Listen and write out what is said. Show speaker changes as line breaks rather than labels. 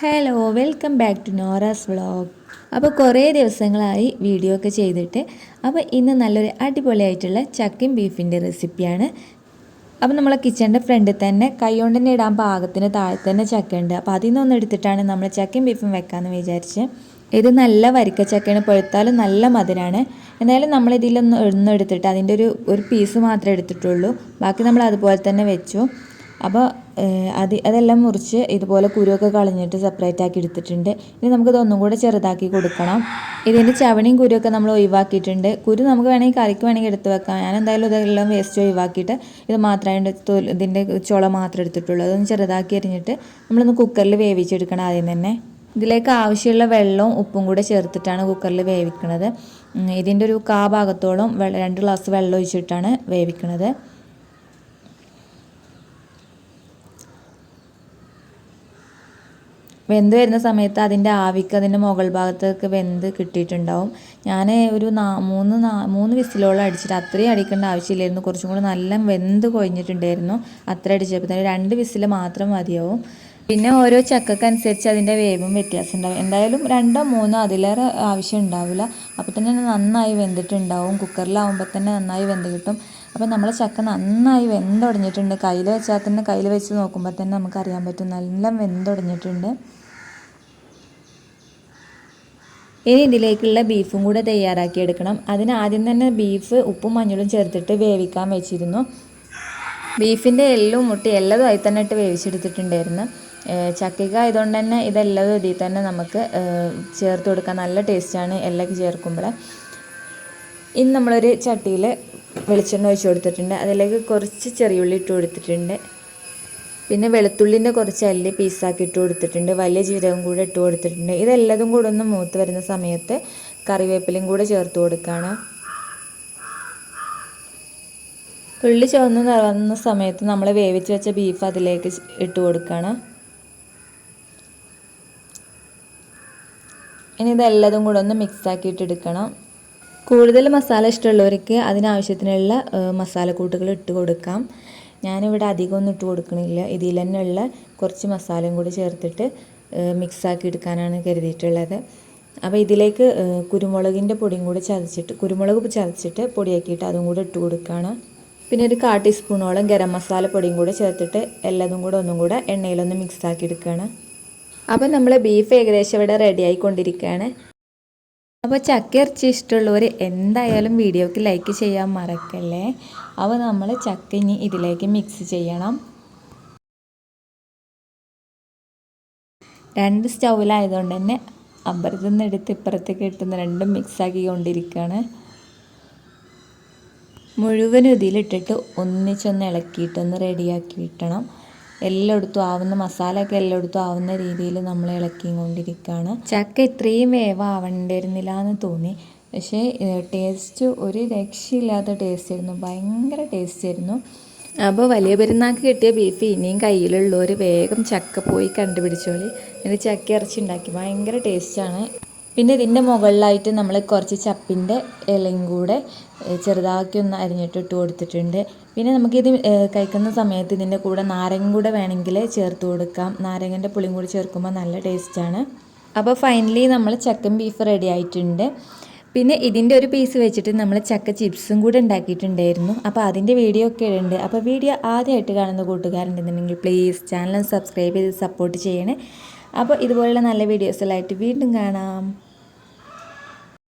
Hello welcome back to Nora's vlog അപ്പോൾ കുറേ ദിവസങ്ങളായി വീഡിയോ ഒക്കെ ചെയ്തിട്ട് അപ്പോൾ ഇന്ന് നല്ലൊരു അടിപൊളിയായിട്ടുള്ള ചക്കയും ബീഫിന്റെ റെസിപ്പിയാണ് അപ്പോൾ നമ്മളെ കിച്ചണിന്റെ ഫ്രണ്ടിൽ തന്നെ കൈകൊണ്ട് തന്നെ ഇടാൻ പാകത്തിന് താഴെ തന്നെ ചക്ക ഉണ്ട് അപ്പോൾ അതിൽ നിന്നൊന്ന് എടുത്തിട്ടാണ് നമ്മൾ ചക്കയും ബീഫും വെക്കാമെന്ന് വിചാരിച്ച്. ഇത് നല്ല വരിക്ക ചക്കയാണ് പഴുത്താലും നല്ല മധുരമാണ് എന്നാലും നമ്മൾ ഇതിലൊന്ന് ഒന്നും എടുത്തിട്ട് അതിന്റെ ഒരു ഒരു പീസ് മാത്രമേ എടുത്തിട്ടുള്ളൂ. ബാക്കി നമ്മൾ അതുപോലെ തന്നെ വെച്ചു. അപ്പോൾ അത് അതെല്ലാം മുറിച്ച് ഇതുപോലെ കുരുവൊക്കെ കളഞ്ഞിട്ട് സെപ്പറേറ്റ് ആക്കി എടുത്തിട്ടുണ്ട്. ഇനി നമുക്കിത് ഒന്നും കൂടെ ചെറുതാക്കി കൊടുക്കണം. ഇതിന്റെ ചവണിയും കുരുവൊക്കെ നമ്മൾ ഒഴിവാക്കിയിട്ടുണ്ട്. കുരു നമുക്ക് വേണമെങ്കിൽ കറിക്ക് വേണമെങ്കിൽ എടുത്ത് വെക്കാം. ഞാൻ എന്തായാലും ഇതെല്ലാം വേസ്റ്റ് ഒഴിവാക്കിയിട്ട് ഇത് മാത്രമേ ഇതിന്റെ ചുള മാത്രം എടുത്തിട്ടുള്ളൂ. അതൊന്ന് ചെറുതാക്കി എറിഞ്ഞിട്ട് നമ്മളൊന്ന് കുക്കറിൽ വേവിച്ചെടുക്കണം ആദ്യം തന്നെ. ഇതിലേക്ക് ആവശ്യമുള്ള വെള്ളവും ഉപ്പും കൂടെ ചേർത്തിട്ടാണ് കുക്കറിൽ വേവിക്കുന്നത് ഇതിന്റെ ഒരു കാ ഭാഗത്തോളം രണ്ട് ഗ്ലാസ് വെള്ളം ഒഴിച്ചിട്ടാണ് വേവിക്കുന്നത് വെന്ത് വരുന്ന സമയത്ത് അതിന്റെ ആവിക്ക് അതിന്റെ മുകൾ ഭാഗത്തൊക്കെ വെന്ത് കിട്ടിയിട്ടുണ്ടാവും. ഞാൻ ഒരു നാ മൂന്ന് നാ മൂന്ന് വിസിലോളം അടിച്ചിട്ട് അത്രയും അടിക്കേണ്ട ആവശ്യമില്ലായിരുന്നു. കുറച്ചും കൂടി നല്ല വെന്ത് കൊഴിഞ്ഞിട്ടുണ്ടായിരുന്നു. അത്ര അടിച്ചപ്പോൾ തന്നെ രണ്ട് വിസിൽ മാത്രം മതിയാവും. പിന്നെ ഓരോ ചക്കക്കനുസരിച്ച് അതിന്റെ വേവും വ്യത്യാസം ഉണ്ടാവും എന്തായാലും രണ്ടോ മൂന്നോ അതിലേറെ ആവശ്യം ഉണ്ടാവില്ല. അപ്പോൾ തന്നെ നന്നായി വെന്തിട്ടുണ്ടാവും. കുക്കറിലാവുമ്പോൾ തന്നെ നന്നായി വെന്ത് കിട്ടും. അപ്പോൾ നമ്മളെ ചക്ക നന്നായി വെന്തൊടിഞ്ഞിട്ടുണ്ട്. കയ്യിൽ വെച്ചാൽ തന്നെ കയ്യിൽ വെച്ച് നോക്കുമ്പോൾ തന്നെ നമുക്കറിയാൻ പറ്റും. നല്ല വെന്തുടഞ്ഞിട്ടുണ്ട്. ഇനി ഇതിലേക്കുള്ള ബീഫും കൂടെ തയ്യാറാക്കി എടുക്കണം അതിന് ആദ്യം തന്നെ ബീഫ് ഉപ്പും മഞ്ഞളും ചേർത്തിട്ട് വേവിക്കാൻ വെച്ചിരുന്നു. ബീഫിന്റെ എല്ലും മുട്ടി എല്ലതും ആയി തന്നെ ഇട്ട് വേവിച്ചെടുത്തിട്ടുണ്ടായിരുന്നു. ചക്കയ്ക്ക ആയതുകൊണ്ട് തന്നെ ഇതെല്ലതും ഇതിൽ തന്നെ നമുക്ക് ചേർത്ത് കൊടുക്കാൻ നല്ല ടേസ്റ്റാണ് എല്ലൊക്കെ ചേർക്കുമ്പോൾ. ഇനി നമ്മളൊരു ചട്ടിയിൽ വെളിച്ചെണ്ണ ഒഴിച്ച് കൊടുത്തിട്ടുണ്ട്. അതിലേക്ക് കുറച്ച് ചെറിയുള്ളി ഇട്ട് കൊടുത്തിട്ടുണ്ട്. പിന്നെ വെളുത്തുള്ളിന്റെ കുറച്ച് അല്ലി പീസാക്കി ഇട്ട് കൊടുത്തിട്ടുണ്ട്. വലിയ ജീരകം കൂടെ ഇട്ട് കൊടുത്തിട്ടുണ്ട്. ഇതെല്ലതും കൂടെ ഒന്ന് മൂത്ത് വരുന്ന സമയത്ത് കറിവേപ്പിലയും കൂടെ ചേർത്ത് കൊടുക്കുകയാണ് ഉള്ളി ചുവന്ന് നിറന്ന സമയത്ത് നമ്മൾ വേവിച്ച് വെച്ച ബീഫ് അതിലേക്ക് ഇട്ട് കൊടുക്കുകയാണ് ഇനി ഇതെല്ലതും കൂടെ ഒന്ന് മിക്സ് ആക്കിയിട്ട് എടുക്കണം. കൂടുതൽ മസാല ഇഷ്ടമുള്ളവർക്ക് അതിനാവശ്യത്തിനുള്ള മസാലക്കൂട്ടുകൾ ഇട്ട് കൊടുക്കാം. ഞാനിവിടെ അധികമൊന്നും ഇട്ട് കൊടുക്കണില്ല. ഇതിൽ തന്നെ ഉള്ള കുറച്ച് മസാലയും കൂടി ചേർത്തിട്ട് മിക്സാക്കി എടുക്കാനാണ് കരുതിയിട്ടുള്ളത്. അപ്പോൾ ഇതിലേക്ക് കുരുമുളകിന്റെ പൊടിയും കൂടി ചതച്ചിട്ട് കുരുമുളക് ചതച്ചിട്ട് പൊടിയാക്കിയിട്ട് അതും കൂടി ഇട്ട് കൊടുക്കുകയാണ് പിന്നെ ഒരു കാ ടീസ്പൂണോളം ഗരം മസാല പൊടിയും കൂടെ ചേർത്തിട്ട് എല്ലാതും കൂടെ ഒന്നും കൂടെ എണ്ണയിലൊന്ന് മിക്സാക്കി എടുക്കുകയാണ് അപ്പോൾ നമ്മൾ ബീഫ് ഏകദേശം ഇവിടെ റെഡി ആയിക്കൊണ്ടിരിക്കുകയാണ്. അപ്പോൾ ചക്ക ഇറച്ചി ഇഷ്ടമുള്ളവർ എന്തായാലും വീഡിയോക്ക് ലൈക്ക് ചെയ്യാൻ മറക്കല്ലേ. അപ്പോൾ നമ്മൾ ചക്ക ഇനി ഇതിലേക്ക് മിക്സ് ചെയ്യണം. രണ്ട് സ്റ്റൗവിലായതുകൊണ്ട് തന്നെ അപ്പുറത്തു നിന്ന് എടുത്ത് ഇപ്പുറത്തേക്ക് ഇട്ടുന്ന രണ്ടും മിക്സാക്കി കൊണ്ടിരിക്കുകയാണ് മുഴുവനും ഇതിലിട്ടിട്ട് ഒന്നിച്ചൊന്ന് ഇളക്കിയിട്ടൊന്ന് റെഡിയാക്കി കിട്ടണം എല്ലായിടത്തും ആവുന്ന മസാലയൊക്കെ എല്ലായിടത്തും ആവുന്ന രീതിയിൽ നമ്മൾ ഇളക്കി കൊണ്ടിരിക്കുകയാണ് ചക്ക ഇത്രയും വേവാവണ്ടിരുന്നില്ല എന്ന് തോന്നി. പക്ഷേ ടേസ്റ്റ് ഒരു രക്ഷയില്ലാത്ത ടേസ്റ്റ് ആയിരുന്നു. ഭയങ്കര ടേസ്റ്റ് ആയിരുന്നു. അപ്പോൾ വലിയ പെരുന്നാൾക്ക് കിട്ടിയ ബീഫ് ഇനിയും കയ്യിലുള്ളവർ വേഗം ചക്ക പോയി കണ്ടുപിടിച്ചോളി. എന്നിട്ട് ചക്ക ഇറച്ചി ഉണ്ടാക്കി ഭയങ്കര ടേസ്റ്റാണ് പിന്നെ ഇതിന്റെ മുകളിലായിട്ട് നമ്മൾ കുറച്ച് ചപ്പിന്റെ ഇലയും കൂടെ ചെറുതാക്കി ഒന്ന് അരിഞ്ഞിട്ട് ഇട്ട് കൊടുത്തിട്ടുണ്ട്. പിന്നെ നമുക്കിത് കഴിക്കുന്ന സമയത്ത് ഇതിന്റെ കൂടെ നാരങ്ങ കൂടെ വേണമെങ്കിൽ ചേർത്ത് കൊടുക്കാം. നാരങ്ങന്റെ പുളിയും കൂടി ചേർക്കുമ്പോൾ നല്ല ടേസ്റ്റാണ് അപ്പോൾ ഫൈനലി നമ്മൾ ചക്കൻ ബീഫ് റെഡി ആയിട്ടുണ്ട്. പിന്നെ ഇതിന്റെ ഒരു പീസ് വെച്ചിട്ട് നമ്മൾ ചക്ക ചിപ്സും കൂടെ ഉണ്ടാക്കിയിട്ടുണ്ടായിരുന്നു. അപ്പോൾ അതിന്റെ വീഡിയോ ഒക്കെ ഉണ്ട് അപ്പോൾ വീഡിയോ ആദ്യമായിട്ട് കാണുന്ന കൂട്ടുകാരുണ്ടെന്നുണ്ടെങ്കിൽ പ്ലീസ് ചാനൽ സബ്സ്ക്രൈബ് ചെയ്ത് സപ്പോർട്ട് ചെയ്യണേ. അപ്പോൾ ഇതുപോലുള്ള നല്ല വീഡിയോസിലായിട്ട് വീണ്ടും കാണാം.